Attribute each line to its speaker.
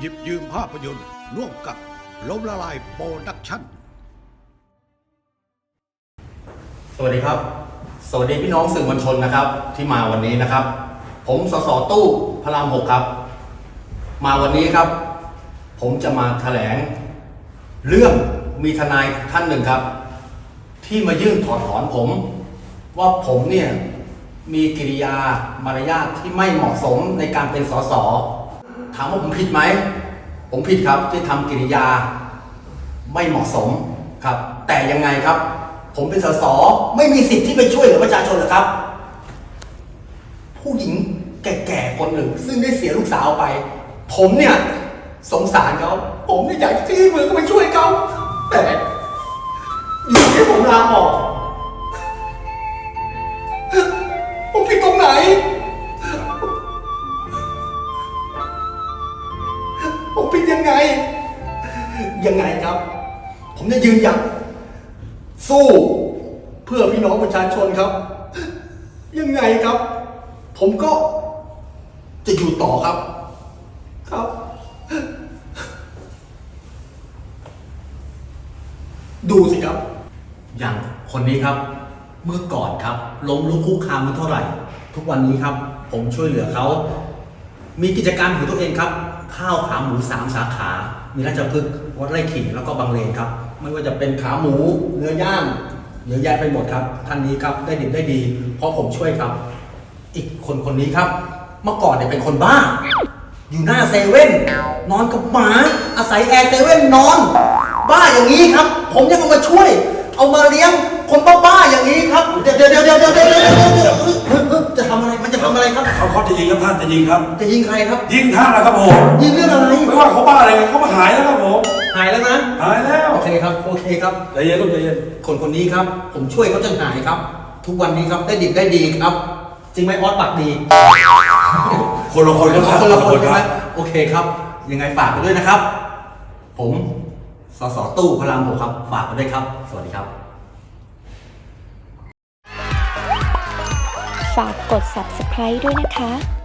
Speaker 1: หยิบยืมภาพยนตร์ร่วมกับล้มละลายโปรดักชั่น
Speaker 2: สวัสดีครับ สวัสดีพี่น้องสื่อมวลชนนะครับ ที่มาวันนี้นะครับ ผมสสตู้พระรามหกครับ มาวันนี้ครับ ผมจะมาแถลง เรื่องมีทนายท่านหนึ่งครับ ที่มายื่นถอดถอนผม ว่าผมเนี่ยมีกิริยามารยาทที่ไม่เหมาะสมในการเป็นสส ถามว่าผมผิดไหม ผมผิดครับที่ทำกิริยาไม่เหมาะสมครับ แต่ยังไงครับ ผมเป็นสสไม่มีสิทธิ์ที่ไปช่วยเหลือประชาชนหรอกครับ ผู้หญิงแก่ๆคนหนึ่ง ซึ่งได้เสียลูกสาวไป ผมเนี่ยสงสารเขาผมเนี่ยอยากที่มือ ไง ยังไงครับ ผมจะยืนหยัดสู้เพื่อพี่น้องประชาชนครับ ยังไงครับ ผมก็จะอยู่ต่อครับ ครับ ดูสิครับ อย่างคนนี้ครับ เมื่อก่อนครับ ล้มลุกคุกคานมาเท่าไหร่ ทุกวันนี้ครับ ผมช่วยเหลือเขา มีกิจการของตัวเองครับ ข้าวขาหมูสามสาขา มีราชพฤกษ์วัดไร่ขิงแล้วก็บางเลนครับ ไม่ว่าจะเป็นขาหมู เนื้อย่างเยอะแยะไปหมดครับ ท่านนี้ครับได้ดิบได้ดี เพราะผมช่วยครับ อีกคนคนนี้ครับ เมื่อก่อนเนี่ยเป็นคนบ้า อยู่หน้าเซเว่นนอนกับหมา อาศัยแอร์เซเว่นนอน บ้าอย่างนี้ครับ ผมยังเอามาช่วย เอามาเลี้ยงคนบ้าๆอย่างนี้ครับ เดี๋ยวเดี๋ยวเดี๋ยวเดี๋ยว
Speaker 3: เขาเขาจะยิงครับท่านจะยิงครับ
Speaker 2: จะยิงใครครับ
Speaker 3: ยิงท่านนะครับผม
Speaker 2: ยิงเรื่องอะไร
Speaker 3: ไม่ว่าเขาบ้าอะไรเขามาหายแล้วครับผม
Speaker 2: หายแล้วนะ
Speaker 3: หายแล้ว
Speaker 2: โอเคครับโอเคครับ
Speaker 3: ใจเย็นลูกใจเย็น
Speaker 2: คนคนนี้ครับ ผมช่วยเขาจนหายครับ ทุกวันนี้ครับได้ดิบได้ดีครับ จริงไหมออสปากดี
Speaker 3: คนละคนครับท่าน
Speaker 2: คนละคน
Speaker 3: ค
Speaker 2: ใช่ไหม
Speaker 3: รับ
Speaker 2: โอเคครับ ยังไงฝากไปด้วยนะครับ ผมสสตู้พระรามหกครับ ฝากไปด้วยครับ สวัสดีครับ
Speaker 4: ฝากกด subscribe ด้วยนะคะ